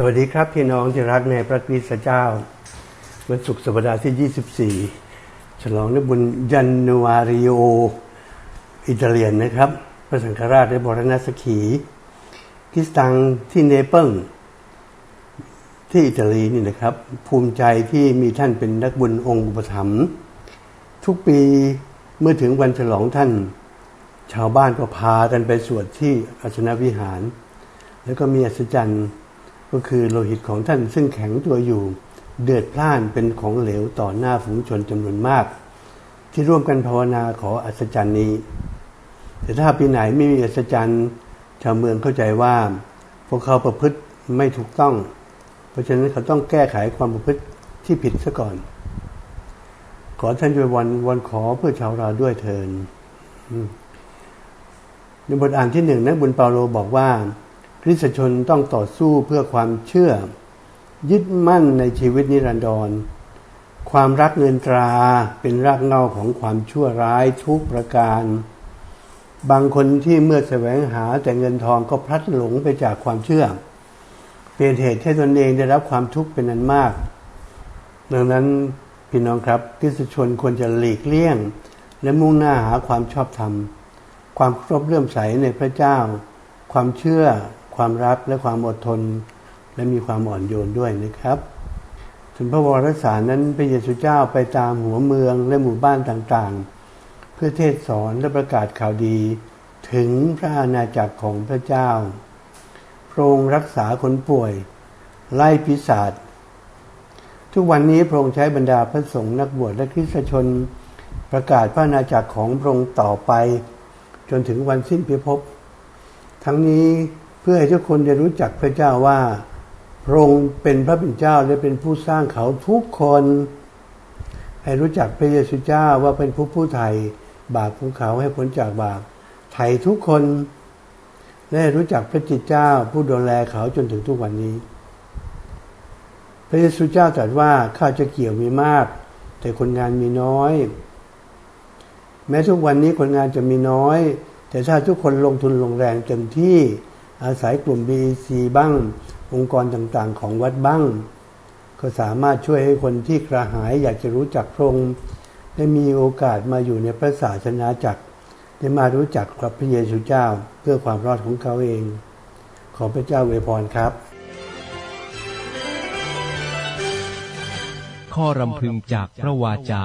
สวัสดีครับพี่น้องที่รักในพระคริสต์เจ้า วันศุกร์สัปดาห์ที่ 24 ฉลองในบุญยันนวาริโอ อิตาเลียนนะครับ พระสังฆราชได้บรณสขีคริสตังที่เนเปิลที่อิตาลีนี่นะครับ ภูมิใจที่มีท่านเป็นนักบุญองค์อุปถัมภ์ทุกปีเมื่อถึงวันฉลองท่าน ชาวบ้านก็พากันไปสวดที่อัศนวิหาร แล้วก็มีอัศจรรย์ ก็คือโลหิตของท่านซึ่งแข็งตัวอยู่ เดือดพล่านเป็นของเหลวต่อหน้าฝูงชนจำนวนมาก ที่ร่วมกันภาวนาขออัศจรรย์นี้ แต่ถ้าปีไหนไม่มีอัศจรรย์ชาวเมืองเข้าใจว่า พวกเขาประพฤติไม่ถูกต้อง เพราะฉะนั้นเขาต้องแก้ไขความประพฤติที่ผิดซะก่อน ขอท่านช่วยวันวันขอเพื่อชาวเราด้วยเทินในบทอ่านที่หนึ่งนักบุญเปาโลบอกว่า คริสตชนต้องต่อสู้เพื่อความเชื่อ ยึดมั่นในชีวิตนิรันดร ความรักเงินตราเป็นรากเหง้าของความชั่วร้ายทุกประการ บางคนที่เมื่อแสวงหาแต่เงินทองก็พลัดหลงไปจากความเชื่อ เป็นเหตุให้ตนเองได้รับความทุกข์เป็นอันมาก ดังนั้นพี่น้องครับคริสตชนควรจะหลีกเลี่ยง และมุ่งหน้าหาความชอบธรรม ความครบเลื่อมใสในพระเจ้า ความเชื่อ ความรักและความอดทน และมีความอ่อนโยนด้วยนะครับถึงพระวรสารนั้นพระเยซูเจ้าไปตามหัวเมืองและหมู่บ้านต่างๆ เพื่อเทศสอนและประกาศข่าวดี ถึงพระอาณาจักรของพระเจ้าพระองค์รักษาคนป่วย ไล่พิศาจทุกวันนี้พระองค์ใช้บรรดาพระสงฆ์นักบวชและคริสตชนประกาศพระอาณาจักรของพระองค์ต่อไป จนถึงวันสิ้นพิภพทั้งนี้ พื่อให้ทุกคนได้รู้จักพระเจ้าว่าพระองค์เป็นพระเป็นเจ้าและเป็นผู้สร้างเขาทุกคน ให้รู้จักพระเยซูเจ้าว่าเป็นผู้ผู้ไถ่บาปของเขาให้พ้นจากบาปไถ่ทุกคนและรู้จักพระจิตเจ้าผู้ดูแลเขาจนถึงทุกวันนี้ พระเยซูเจ้าตรัสว่าข้าจะเกี่ยวมีมาก แต่คนงานมีน้อย แม้ทุกวันนี้คนงานจะมีน้อย แต่ถ้าทุกคนลงทุนลงแรงเต็มที่ อาศัยกลุ่ม BEC บ้าง องค์กรต่างๆ ของวัดบ้าง ก็สามารถช่วยให้คนที่กระหายอยากจะรู้จักพระองค์ได้มีโอกาสมาอยู่ในพระศาสนาจักรได้มารู้จักกับพระเยซูเจ้าเพื่อความรอดของเขาเอง ขอพระเจ้าอวยพรครับ ข้อรำพึงจากพระวาจา